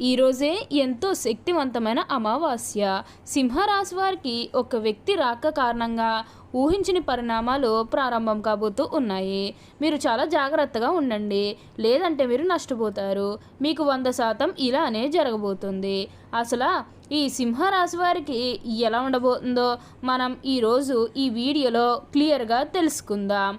ఈరోజే ఎంతో శక్తివంతమైన అమావాస్య. సింహరాశి వారికి ఒక వ్యక్తి రాక కారణంగా ఊహించని పరిణామాలు ప్రారంభం కాబోతూ ఉన్నాయి. మీరు చాలా జాగ్రత్తగా ఉండండి. లేదంటే మీరు నష్టపోతారు. మీకు వంద శాతం ఇలానే జరగబోతుంది. అసలు ఈ సింహరాశి వారికి ఎలా ఉండబోతుందో మనం ఈరోజు ఈ వీడియోలో క్లియర్గా తెలుసుకుందాం.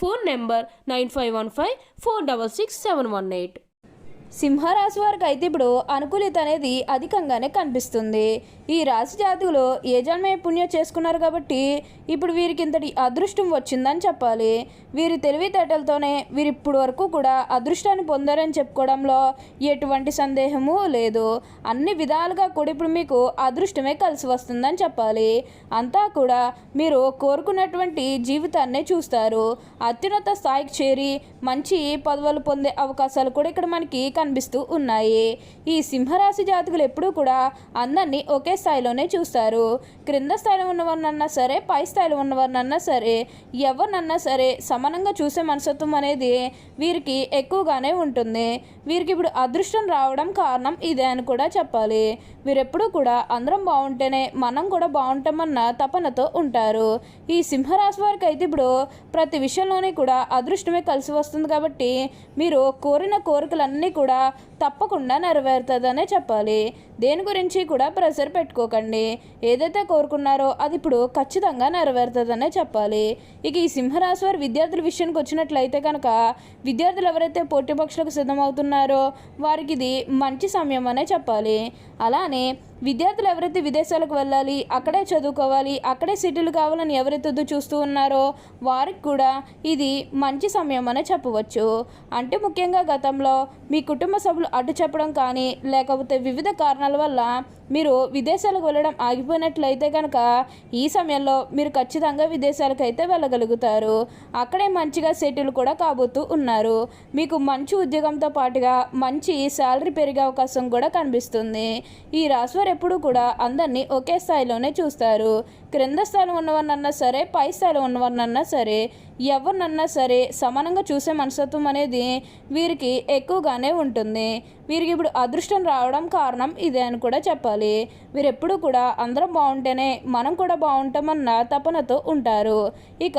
Phone number nine five one five four double six seven one eight సింహరాశి వారికి అయితే ఇప్పుడు అనుకూలిత అనేది అధికంగానే కనిపిస్తుంది. ఈ రాశి జాతకులు ఏ జన్మే పుణ్యం చేసుకున్నారు కాబట్టి ఇప్పుడు వీరికి ఇంతటి అదృష్టం వచ్చిందని చెప్పాలి. వీరి తెలివితేటలతోనే వీరు ఇప్పటి వరకు కూడా అదృష్టాన్ని పొందారని చెప్పుకోవడంలో ఎటువంటి సందేహము లేదు. అన్ని విధాలుగా కూడా ఇప్పుడు మీకు అదృష్టమే కలిసి వస్తుందని చెప్పాలి. అంతా కూడా మీరు కోరుకున్నటువంటి జీవితాన్నే చూస్తారు. అత్యున్నత స్థాయికి చేరి మంచి పదవులు పొందే అవకాశాలు కూడా ఇక్కడ మనకి కనిపిస్తూ ఉన్నాయి. ఈ సింహరాశి జాతకులు ఎప్పుడూ కూడా అందరినీ ఒకే స్థాయిలోనే చూస్తారు. క్రింద స్థాయిలో ఉన్నవారినన్నా సరే పై స్థాయిలో ఉన్నవారినన్నా సరే ఎవరినన్నా సరే సమానంగా చూసే మనసత్వం అనేది వీరికి ఎక్కువగానే ఉంటుంది. వీరికి ఇప్పుడు అదృష్టం రావడం కారణం ఇదే అని కూడా చెప్పాలి. వీరెప్పుడూ కూడా అందరం బాగుంటేనే మనం కూడా బాగుంటామన్న తపనతో ఉంటారు. ఈ సింహరాశి వారికి అయితే ఇప్పుడు ప్రతి విషయంలోనే కూడా అదృష్టమే కలిసి వస్తుంది కాబట్టి మీరు కోరిన కోరికలన్నీ కూడా తప్పకుండా నెరవేరుతుందనే చెప్పాలి. దేని గురించి కూడా ప్రెషర్ పెట్టుకోకండి. ఏదైతే కోరుకున్నారో అది ఇప్పుడు ఖచ్చితంగా నెరవేరుతుందనే చెప్పాలి. ఇక ఈ సింహరాశి వారి విద్యార్థుల విషయానికి వచ్చినట్లయితే కనుక విద్యార్థులు ఎవరైతే పోటీ పక్షులకు సిద్ధమవుతున్నారో వారికి ఇది మంచి సమయం అనే చెప్పాలి. అలానే విద్యార్థులు ఎవరైతే విదేశాలకు వెళ్ళాలి అక్కడే చదువుకోవాలి అక్కడే సిటీలు కావాలని ఎవరైతే చూస్తూ ఉన్నారో వారికి కూడా ఇది మంచి సమయం అనే చెప్పవచ్చు. అంటే ముఖ్యంగా గతంలో మీ కుటుంబ సభ్యులు అడ్డు చెప్పడం కానీ లేకపోతే వివిధ కారణాల వల్ల మీరు విదేశాలకు వెళ్ళడం ఆగిపోయినట్లయితే కనుక ఈ సమయంలో మీరు ఖచ్చితంగా విదేశాలకు అయితే వెళ్ళగలుగుతారు. అక్కడే మంచిగా సెటిల్ కూడా కాబోతూ ఉన్నారు. మీకు మంచి ఉద్యోగంతో పాటుగా మంచి శాలరీ పెరిగే అవకాశం కూడా కనిపిస్తుంది. ఈ రాశివారు ఎప్పుడూ కూడా అందరినీ ఒకే స్థాయిలోనే చూస్తారు. క్రింద స్థాయిలో ఉన్నవారినన్నా సరే పై స్థాయిలో ఉన్నవారినన్నా సరే ఎవరినన్నా సరే సమానంగా చూసే మనస్తత్వం అనేది వీరికి ఎక్కువగానే ఉంటుంది. వీరికి ఇప్పుడు అదృష్టం రావడం కారణం ఇదే అని కూడా చెప్పాలి. వీరు ఎప్పుడు కూడా అందరం బాగుంటేనే మనం కూడా బాగుంటామన్న తపనతో ఉంటారు. ఇక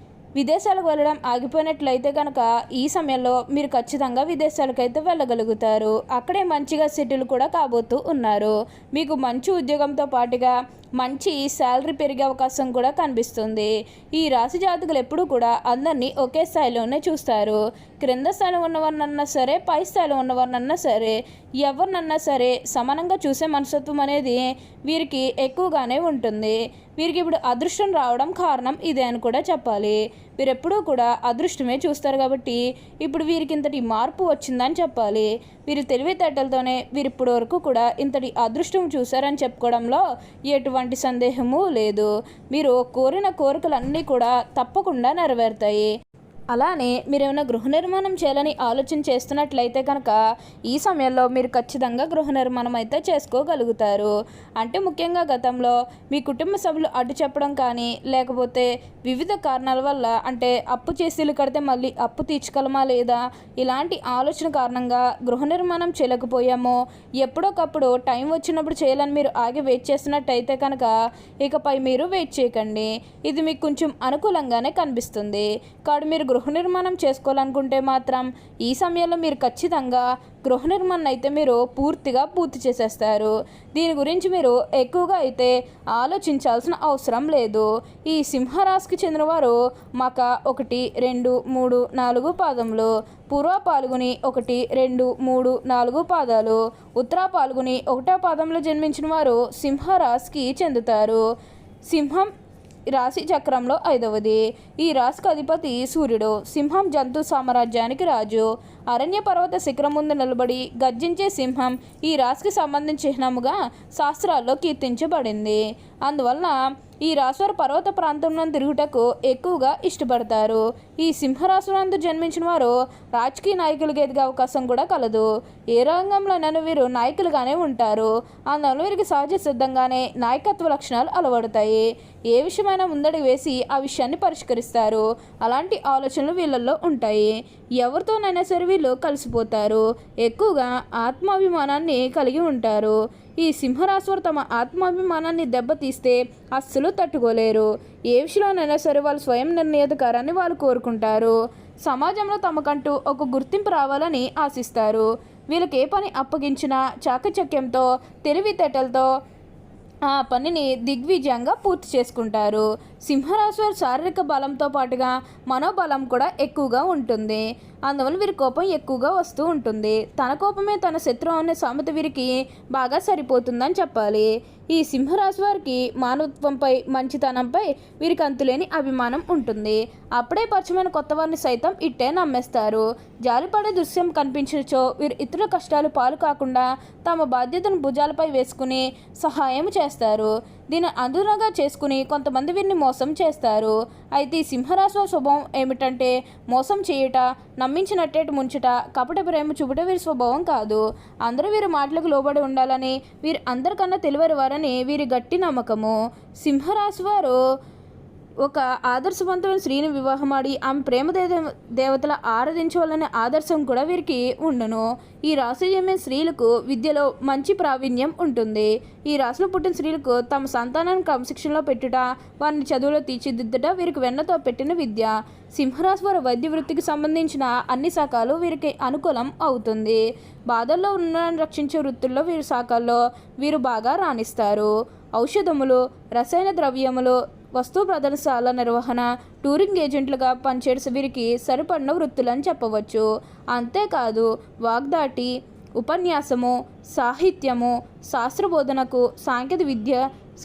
విదేశాలకు వెళ్ళడం ఆగిపోయినట్లయితే కనుక ఈ సమయంలో మీరు ఖచ్చితంగా విదేశాలకైతే వెళ్ళగలుగుతారు. అక్కడే మంచిగా సెటిల్ కూడా కాబోతూ ఉన్నారు. మీకు మంచి ఉద్యోగంతో పాటుగా మంచి శాలరీ పెరిగే అవకాశం కూడా కనిపిస్తుంది. ఈ రాశి జాతకులు ఎప్పుడూ కూడా అందరినీ ఒకే స్థాయిలోనే చూస్తారు. క్రింద స్థాయిలో ఉన్నవారినన్నా సరే పై స్థాయిలో ఉన్నవారినన్నా సరే ఎవరినన్నా సరే సమానంగా చూసే మనస్తత్వం అనేది వీరికి ఎక్కువగానే ఉంటుంది. వీరికి ఇప్పుడు అదృష్టం రావడం కారణం ఇదే అని కూడా చెప్పాలి. వీరెప్పుడూ కూడా అదృష్టమే చూస్తారు కాబట్టి ఇప్పుడు వీరికి ఇంతటి మార్పు వచ్చిందని చెప్పాలి. వీరి తెలివితేటలతోనే వీరు ఇప్పటి వరకు కూడా ఇంతటి అదృష్టం చూశారని చెప్పుకోవడంలో ఎటువంటి సందేహము లేదు. మీరు కోరిన కోరికలన్నీ కూడా తప్పకుండా నెరవేరుతాయి. అలానే మీరు ఏమైనా గృహ నిర్మాణం చేయాలని ఆలోచన చేస్తున్నట్లయితే కనుక ఈ సమయంలో మీరు ఖచ్చితంగా గృహ నిర్మాణం అయితే చేసుకోగలుగుతారు. అంటే ముఖ్యంగా గతంలో మీ కుటుంబ సభ్యులు అడ్డు చెప్పడం కానీ లేకపోతే వివిధ కారణాల వల్ల అంటే అప్పు చేసి కడితే మళ్ళీ అప్పు తీర్చగలమా లేదా ఇలాంటి ఆలోచన కారణంగా గృహ నిర్మాణం చేయలేకపోయామో ఎప్పుడొకప్పుడు టైం వచ్చినప్పుడు చేయాలని మీరు ఆగి వెయిట్ చేస్తున్నట్టయితే కనుక ఇకపై మీరు వెయిట్ చేయకండి. ఇది మీకు కొంచెం అనుకూలంగానే కనిపిస్తుంది. కాడు మీరు గృహ గృహ నిర్మాణం చేసుకోవాలనుకుంటే మాత్రం ఈ సమయంలో మీరు ఖచ్చితంగా గృహ నిర్మాణం అయితే మీరు పూర్తిగా పూర్తి చేసేస్తారు. దీని గురించి మీరు ఎక్కువగా అయితే ఆలోచించాల్సిన అవసరం లేదు. ఈ సింహరాశికి చెందినవారు మక ఒకటి రెండు మూడు నాలుగు పాదములు పూర్వ పాల్గొని ఒకటి రెండు మూడు నాలుగు పాదాలు ఉత్తర పాల్గొని ఒకటో పాదంలో జన్మించిన వారు సింహరాశికి చెందుతారు. సింహం రాశి చక్రంలో ఐదవది. ఈ రాశికి అధిపతి సూర్యుడు. సింహం జంతు సామ్రాజ్యానికి రాజు. అరణ్య పర్వత శిఖరం ముందు నిలబడి గర్జించే సింహం ఈ రాశికి సంబంధించిన చిహ్నముగా శాస్త్రాల్లో కీర్తించబడింది. అందువల్ల ఈ రాశివారు పర్వత ప్రాంతంలో తిరుగుటకు ఎక్కువగా ఇష్టపడతారు. ఈ సింహరాశులందు జన్మించిన వారు రాజకీయ నాయకులుగా ఎదిగే అవకాశం కూడా కలదు. ఏ రంగంలోనైనా వీరు నాయకులుగానే ఉంటారు. అందువల్ల వీరికి సహజ సిద్ధంగానే నాయకత్వ లక్షణాలు అలవడతాయి. ఏ విషయమైనా ముందడి వేసి ఆ విషయాన్ని పరిష్కరిస్తారు. అలాంటి ఆలోచనలు వీళ్ళల్లో ఉంటాయి. ఎవరితోనైనా సరే వీళ్ళు కలిసిపోతారు. ఎక్కువగా ఆత్మాభిమానాన్ని కలిగి ఉంటారు. ఈ సింహరాశివారు తమ ఆత్మాభిమానాన్ని దెబ్బతీస్తే అస్సలు తట్టుకోలేరు. ఏ విషయంలోనైనా సరే వాళ్ళు స్వయం నిర్ణయాధికారాన్ని వాళ్ళు కోరుకుంటారు. సమాజంలో తమకంటూ ఒక గుర్తింపు రావాలని ఆశిస్తారు. వీళ్ళకి ఏ పని అప్పగించినా చాకచక్యంతో తెలివితేటలతో ఆ పనిని దిగ్విజయంగా పూర్తి చేసుకుంటారు. సింహరాశి వారి శారీరక బలంతో పాటుగా మనోబలం కూడా ఎక్కువగా ఉంటుంది. అందువల్ల వీరి కోపం ఎక్కువగా వస్తూ ఉంటుంది. తన కోపమే తన శత్రువు అనే సామెత వీరికి బాగా సరిపోతుందని చెప్పాలి. ఈ సింహరాశి వారికి మానవత్వంపై మంచితనంపై వీరికి అంతులేని అభిమానం ఉంటుంది. అప్పుడే పరిచయమైన కొత్త వారిని సైతం ఇట్టే నమ్మేస్తారు. జాలిపడే దృశ్యం కనిపించినచో వీరు ఇతరుల కష్టాలు పాలు కాకుండా తమ బాధ్యతను భుజాలపై వేసుకుని సహాయం చేస్తారు. దీన్ని అందునగా చేసుకుని కొంతమంది వీరిని మోసం చేస్తారు. అయితే ఈ సింహరాశి స్వభావం ఏమిటంటే మోసం చేయుట నమ్మించినట్టేటి ముంచుట కపట ప్రేమ చూపుట వీరి స్వభావం కాదు. అందరూ వీరి మాటలకు లోబడి ఉండాలని వీరు అందరికన్నా తెలివరి వారని వీరి గట్టి నమ్మకము. సింహరాశి వారు ఒక ఆదర్శవంతమైన స్త్రీని వివాహమాడి ఆమె ప్రేమ దేవ దేవతల ఆరాధించవాలనే ఆదర్శం కూడా వీరికి ఉండను. ఈ రాశి చెందిన స్త్రీలకు విద్యలో మంచి ప్రావీణ్యం ఉంటుంది. ఈ రాశిలో పుట్టిన స్త్రీలకు తమ సంతానాన్ని క్రమశిక్షణలో పెట్టుట వారిని చదువులో తీర్చిదిద్దుట వీరికి వెన్నతో పెట్టిన విద్య. సింహరాశి వారి వైద్య వృత్తికి సంబంధించిన అన్ని శాఖలు వీరికి అనుకూలం అవుతుంది. బాధల్లో ఉన్న రక్షించే వృత్తుల్లో వీరి శాఖల్లో వీరు బాగా రాణిస్తారు. ఔషధములు రసాయన ద్రవ్యములు వస్తు ప్రదర్శనల నిర్వహణ టూరింగ్ ఏజెంట్లుగా పనిచేసే వీరికి సరిపడిన వృత్తులని చెప్పవచ్చు. అంతేకాదు వాగ్దాటి ఉపన్యాసము సాహిత్యము శాస్త్రబోధనకు సాంకేతిక విద్య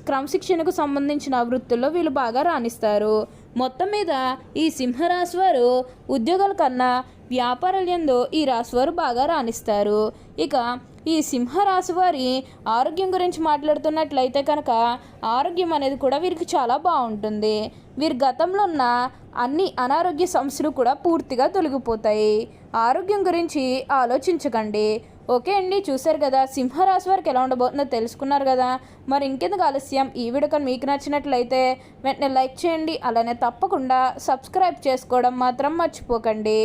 క్రమశిక్షణకు సంబంధించిన వృత్తుల్లో వీళ్ళు బాగా రాణిస్తారు. మొత్తం మీద ఈ సింహరాశి వారు ఉద్యోగాల కన్నా వ్యాపారాలందు ఈ రాశి వారు బాగా రాణిస్తారు. ఇక ఈ సింహరాశి వారి ఆరోగ్యం గురించి మాట్లాడుతున్నట్లయితే కనుక ఆరోగ్యం అనేది కూడా వీరికి చాలా బాగుంటుంది. వీరి గతంలో ఉన్న అన్ని అనారోగ్య సమస్యలు కూడా పూర్తిగా తొలగిపోతాయి. ఆరోగ్యం గురించి ఆలోచించకండి. ఓకే అండి చూశారు కదా సింహరాశి వారికి ఎలా ఉండబోతుందో తెలుసుకున్నారు కదా. మరి ఇంకెందుకు ఆలస్యం? ఈ వీడియో మీకు నచ్చినట్లయితే వెంటనే లైక్ చేయండి అలానే తప్పకుండా సబ్స్క్రైబ్ చేసుకోవడం మాత్రం మర్చిపోకండి.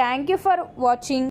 Thank you for watching.